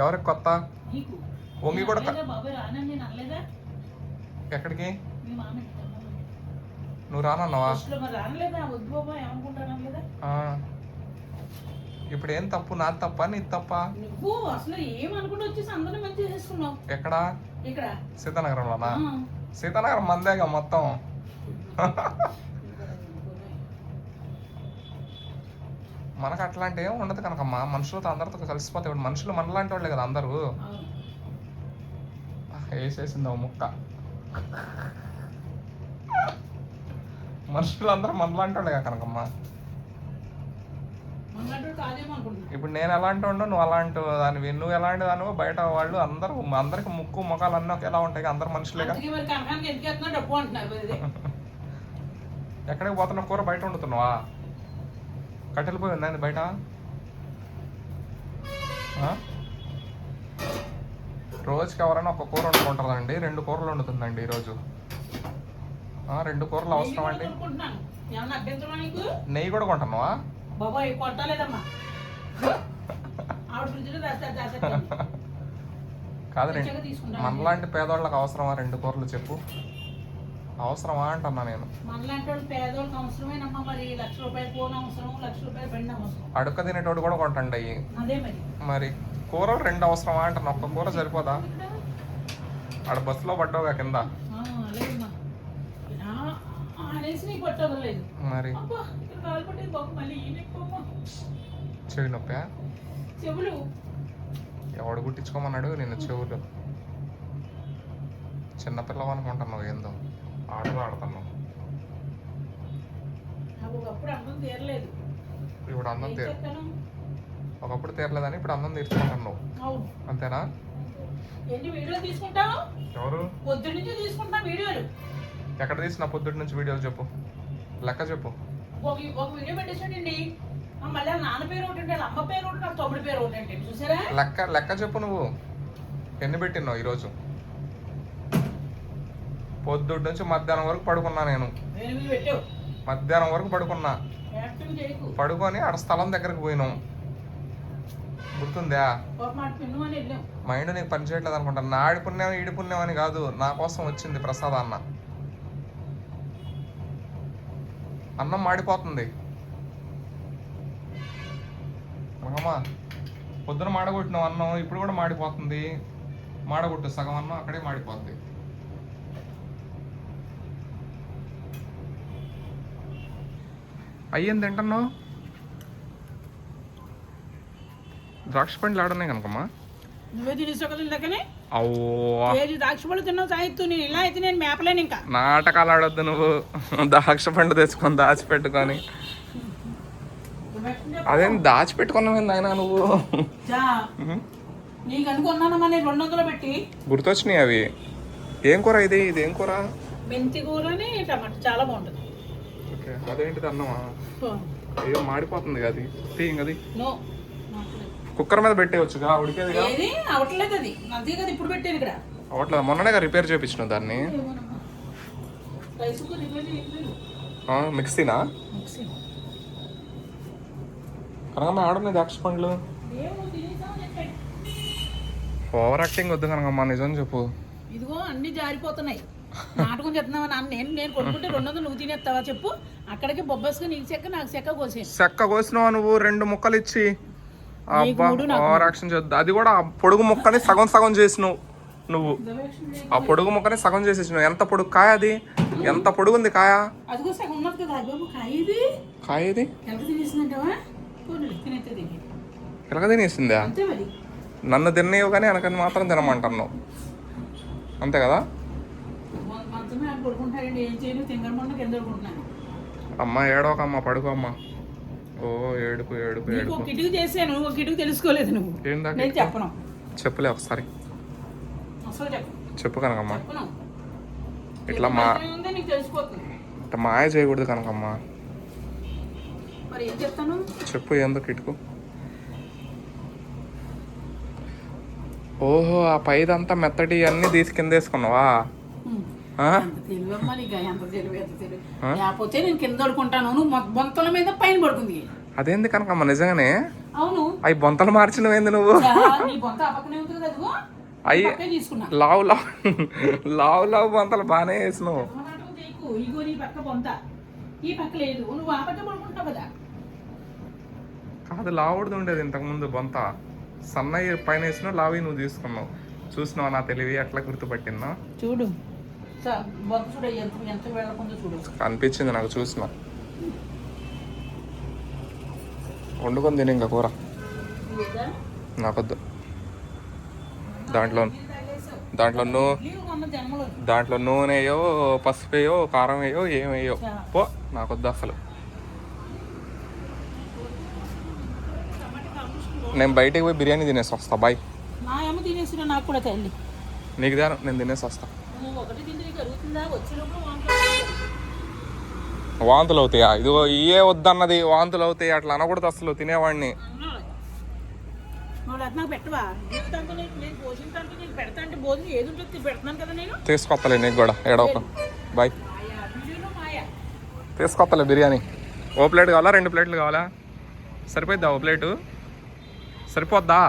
ఎవరికి కొత్త? వంగి కూడా ఎక్కడికి. నువ్వు రానన్నావా. ఇప్పుడు ఏం తప్పు? నాది తప్ప? నీది తప్ప? నువ్వు అసలు ఏమనుకుంటూ వచ్చేసి అందరూ మంచి చేసుకున్నావు ఎక్కడా? ఇక్కడ. సీతానగరంలోనా. సీతానగరం మందేగా మొత్తం. మనకు అట్లాంటి ఏం ఉండదు కనుకమ్మా మనుషులతో అందరితో కలిసిపోతే మనుషులు మనలాంటి వాళ్ళే కదా అందరూ. వేసేసింది ఓ ముక్క. మనుషులు అందరూ మనలాంటి వాళ్ళే కనుకమ్మా ఇప్పుడు నేను ఎలాంటి వాడినో నువ్వు అలాంటి దానివి. నువ్వు ఎలాంటి దానివో బయట వాళ్ళు అందరూ అందరికి ముక్కు ముఖాలు అన్నీ ఒకేలా ఉంటాయి అందరు ఇది. ఎక్కడికి పోతున్న కూర బయట వండుతున్నావా? కట్టెలు పోయి ఉందండి బయట? రోజుకి ఎవరైనా ఒక కూర వండుకుంటారండి. రెండు కూరలు వండుతుందండి ఈరోజు. రెండు కూరలు అవసరం అండి? నెయ్యి కూడా కొంటున్నావా? బాబాయ్ కొట్టలేదమ్మా. ఆవిడ ఫ్రిడ్జ్లో దాస్తారు దాస్తారు కాదు రెండు మంచిగా తీసుకుంటాను. మనలాంటి పేదవాళ్ళకి అవసరమా రెండు కూరలు చెప్పు. అవసరమా అంటున్నా నేను. మనలాంటి పేదోళ్ళకి మరి లక్ష రూపాయలు ఫోన్ అవసరం లక్ష రూపాయలు బండి అవసరం అడుక్క తినేటోడు కూడా కొంటండి అయ్యి. అదే మరి. మరి కూరలు రెండు అవసరమా అంటున్నా. ఒక్క కూర సరిపోదా? ఆడ బస్సులో పడ్డావుగా కింద. మరి? చెవి నొప్పా? చెవులు. ఎవడు గుట్టించుకోమన్నాడు నిన్ను చెవులు? చిన్నపిల్లవు అనుకుంటున్నావు ఏందో? ఆటలు ఆడుతున్నావు. నాకు ఒకప్పుడు అన్నం తీరలేదు. ఇప్పుడు ఏం తీర్ ఒకప్పుడు తీరలేదని ఇప్పుడు తీర్చుకుంటున్నావు. అవును. అంతేనా? ఎన్ని వీడియోలు తీసుకుంటావు? ఎవరు? పొద్దు నుంచి తీసుకుంటా వీడియోలు. ఎక్కడ తీసిన పొద్దుటి నుంచి వీడియోలు చెప్పు. లెక్క చెప్పు. ఒక ఒక వీడియో పెట్టేసాడండి మళ్ళీ నాన్న పేరు ఒకటి ఉంటాడు అమ్మ పేరు ఒకటి వాళ్ళ తమ్ముడి పేరు ఒకటి అంటే చూసారా? లెక్క లెక్క చెప్పు నువ్వు. ఎన్ని పెట్టినావు ఈరోజు? పొద్దుటి నుంచి మధ్యాహ్నం వరకు పడుకున్నా నేను. పెట్టావు. మధ్యాహ్నం వరకు పడుకున్నా. పడుకొని ఆడ స్థలం దగ్గరకు పోయినాం. గుర్తుందా? మైండ్ నీకు పని చేయట్లేదు అనుకుంటా. నాడి పుణ్యం ఈడి పుణ్యం అని కాదు. నా కోసం వచ్చింది ప్రసాద్ అన్న. అన్నం మాడిపోతుంది. పొద్దున మాడగొట్టినావు అన్నం. ఇప్పుడు కూడా మాడిపోతుంది. మాడగొట్టు. సగం అన్నం అక్కడే మాడిపోతుంది అయ్యింది తింటున్నావు ద్రాక్ష పండ్లు ఆడున్నాయి కనుకమ్మా. నువ్వే నాటకాలు ఆడొద్దు నువ్వు. ద్రాక్ష పండు తెచ్చుకొని దాచిపెట్టుకొని. అదేం దాచిపెట్టుకున్నావు ఆయన నువ్వు? గుర్తొచ్చినాయి అవి. ఏం కూర ఇది? ఇది ఏం కూర? మెంతి కూరని టమాటా. చాలా బాగుంటుంది. ఓకే. అదేంటిది అన్నమా? అయ్యో మాడిపోతుంది కదా అది. తీయం అది. కుక్కర్ మీద పెట్టేయచ్చుగా? ఉడికేదిగా ఏది? అవట్లేదు అది. అంతే కదా ఇప్పుడు పెట్టాను ఇక్కడ. అవట్లేదు? మొన్ననే రిపేర్ చేయించిన దాన్ని. మిక్సీనా? మిక్సీ. కనకమ్మ ఆడున్నాయి ద్రాక్ష పండ్లు. ఓవర్ యాక్టింగ్ వద్దు కనకమ్మ నిజం చెప్పు. ఇదిగో అన్ని జారిపోతున్నాయి. నాటకం చెప్తున్నావా? నాన్న నేను నేను కొనుక్కుంటే రెండు వందలు నువ్వు తినేస్తావా చెప్పు. అక్కడికి బొబ్బస్గా నీకు చెక్క నాకు చెక్క కోసేను చెక్క కోసినావా నువ్వు? రెండు ముక్కలు ఇచ్చి. చేద్దా? అది కూడా ఆ పొడుగు ముక్కని సగం సగం చేసినావు నువ్వు. ఆ పొడుగు ముక్కని సగం చేసేసినావు. ఎంత పొడుగు కాయ అది? ఎంత పొడుగు ఉంది కాయ? కాయ ఇది? ఎలాగ తినేసిందా? నన్ను తినేవు కానీ వెనకని మాత్రం తినమంటున్నావు. అంతే కదా? ఆడ పడుకుంటారండి ఏం చేయను తింగరమన్న కింద పడుకుంటున్నాను. అమ్మ ఏడోక అమ్మ పడుకో అమ్మ ఓ ఏడుపు ఏడుపు నీకు ఏడుపు. ఒక కిటుకు చేశాను ఒక కిటుకు తెలుసుకోలేదు నువ్వు. ఏందా నేను చెప్పను. చెప్పులే ఒకసారి. అసలు చెప్పను చెప్పు కనకమ్మ. చెప్పను. ఇట్లా మా నీకు తెలిసిపోతుంది. ఇట్లా మాయ చేయకూడదు కనకమ్మ. మరి ఏం చెప్తాను? చెప్పు ఏందో కిటుకు. ఓహో ఆ పైదంతా మెత్తటి అన్ని తీసి కింద వేసుకున్నావా? ఉమ్. లేకపోతే నేను కింద పడుకుంటాను నువ్వు మొ- బొంతల మీద పైన పడుకుంది. అదేంది కనకమ్మ నిజంగానే? అవును. అవి బొంతలు మార్చినవేంది నువ్వు? చా, నీ బొంత ఆ పక్కనే ఉంటుంది కదా అదిగో. అయ్యి లావు లావు లావు లావు బొంతలు బాగానే వేసినావు. నాటకం చేయకు. ఇగో నీ పక్క బొంత. ఈ పక్క లేదు. నువ్వు ఆ పక్క పడుకుంటావు కదా. కాదు లావుడిది ఉండేది ఇంతకుముందు బొంత. సన్నయ్య పైన వేసిన లావి నువ్వు తీసుకున్నావు. చూసినావు నా తెలివి ఎట్లా గుర్తుపట్టిందా? చూడు. అనిపించింది నాకు చూసిన. వండుకొని తిని ఇంకా కూర? నాకొద్దు. దాంట్లో. దాంట్లో నూ నీళ్ళు కొన్న జన్మలో దాంట్లో నూనె వేయో పసుపు వేయో కారం వేయో ఏం వేయో. పో నాకొద్దు అసలు. నేను బయటికి పోయి బిర్యానీ తినేసి వస్తా బాయ్. నాకు కూడా తల్లి నీకు దాని నేను తినేసి వస్తా. నువ్వు ఒకటి తింటే నీకు అరుగుతుందా వచ్చినప్పుడు వాంతులు అవుతాయా? ఇదిగో ఇయే వద్దన్నది వాంతులు అవుతాయి అట్లా అనకూడదు అసలు తినేవాడిని. అది నాకు కూడా ఏడవక బాయ్. తీసుకొత్తలే బిర్యానీ. ఓ ప్లేట్ కావాలా? రెండు ప్లేట్లు కావాలా? సరిపోద్దా ఓ ప్లేటు? సరిపోద్దా?